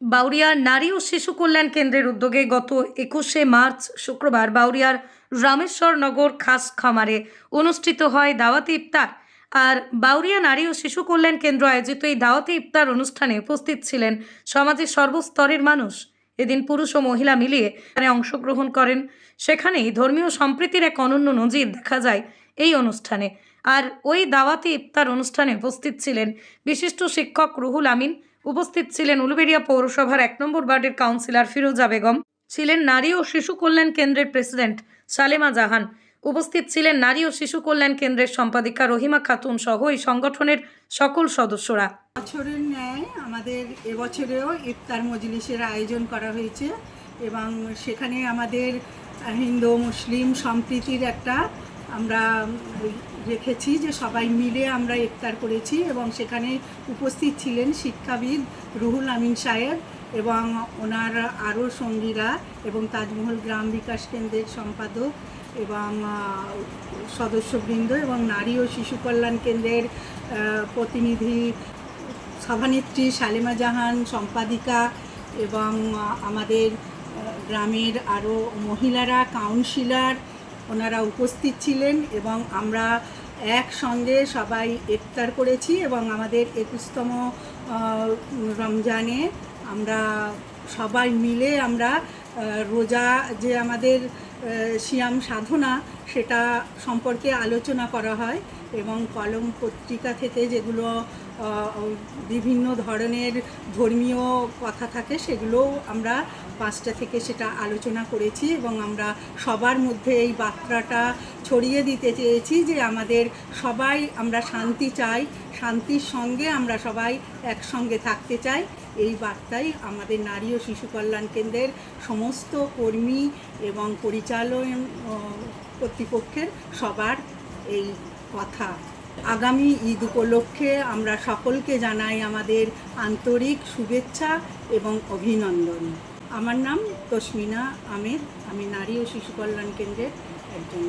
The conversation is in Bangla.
বাউরিয়ার নারী ও শিশু কল্যাণ কেন্দ্রের উদ্যোগে গত একুশে মার্চ শুক্রবার বাউরিয়ার রামেশ্বর নগর খাস খামারে অনুষ্ঠিত হয় দাওয়াতি ইফতার। আর বাউরিয়া নারী ও শিশু কল্যাণ কেন্দ্র আয়োজিত এই দাওয়াতি ইফতার অনুষ্ঠানে উপস্থিত ছিলেন সমাজের সর্বস্তরের মানুষ। এদিন পুরুষ ও মহিলা মিলিয়ে অংশগ্রহণ করেন। সেখানেই ধর্মীয় সম্প্রীতির এক অনন্য নজির দেখা যায় এই অনুষ্ঠানে। আর ওই দাওয়াতি ইফতার অনুষ্ঠানে উপস্থিত ছিলেন বিশিষ্ট শিক্ষক রুহুল আমিন উপস্থিত ছিলেন উলুবেড়িয়া পৌরসভার এক নম্বর ওয়ার্ডের কাউন্সিলর ফিরোজা বেগম। ছিলেন নারী ও শিশু কল্যাণ কেন্দ্রের প্রেসিডেন্ট সালেমা জাহান। উপস্থিত ছিলেন নারী ও শিশু কল্যাণ কেন্দ্রের সম্পাদিকা রহিমা খাতুন সহ এই সংগঠনের সকল সদস্যরা। বছরের ন্যায় আমাদের এবছরেও ইফতার মজলিসের আয়োজন করা হয়েছে এবং সেখানে আমাদের হিন্দু, মুসলিম সম্প্রীতির একটা আমরা রেখেছি যে সবাই মিলে আমরা ইফতার করেছি এবং সেখানে উপস্থিত ছিলেন শিক্ষাবিদ রুহুল আমিন সাহেব এবং ওনার আরও সঙ্গীরা এবং তাজমহল গ্রাম বিকাশ কেন্দ্রের সম্পাদক এবং সদস্যবৃন্দ এবং নারী ও শিশু কল্যাণ কেন্দ্রের প্রতিনিধি, সভানেত্রী শালেমা জাহান, সম্পাদিকা এবং আমাদের গ্রামের আরও মহিলারা, কাউন্সিলর ওনারা উপস্থিত ছিলেন এবং আমরা একসঙ্গে সবাই ইফতার করেছি এবং আমাদের একুশতম রমজানে আমরা সবাই মিলে আমরা রোজা যে আমাদের সিয়াম সাধনা সেটা সম্পর্কে আলোচনা করা হয় এবং কলম পত্রিকা থেকে যেগুলো বিভিন্ন ধরনের ধর্মীয় কথা থাকে সেগুলোও আমরা পাঁচটা থেকে সেটা আলোচনা করেছি এবং আমরা সবার মধ্যে এই বার্তাটা ছড়িয়ে দিতে চেয়েছি যে আমাদের সবাই আমরা শান্তি চাই, শান্তির সঙ্গে আমরা সবাই একসঙ্গে থাকতে চাই। এই বার্তাই আমাদের নারী ও শিশু কল্যাণ কেন্দ্রের সমস্ত কর্মী এবং পরিচালন কর্তৃপক্ষের সবার এই কথা। আগামী ঈদ উপলক্ষে আমরা সকলকে জানাই আমাদের আন্তরিক শুভেচ্ছা এবং অভিনন্দন। আমার নাম তসমিনা আমেদ আমি নারী ও শিশু কল্যাণ কেন্দ্রের একজন।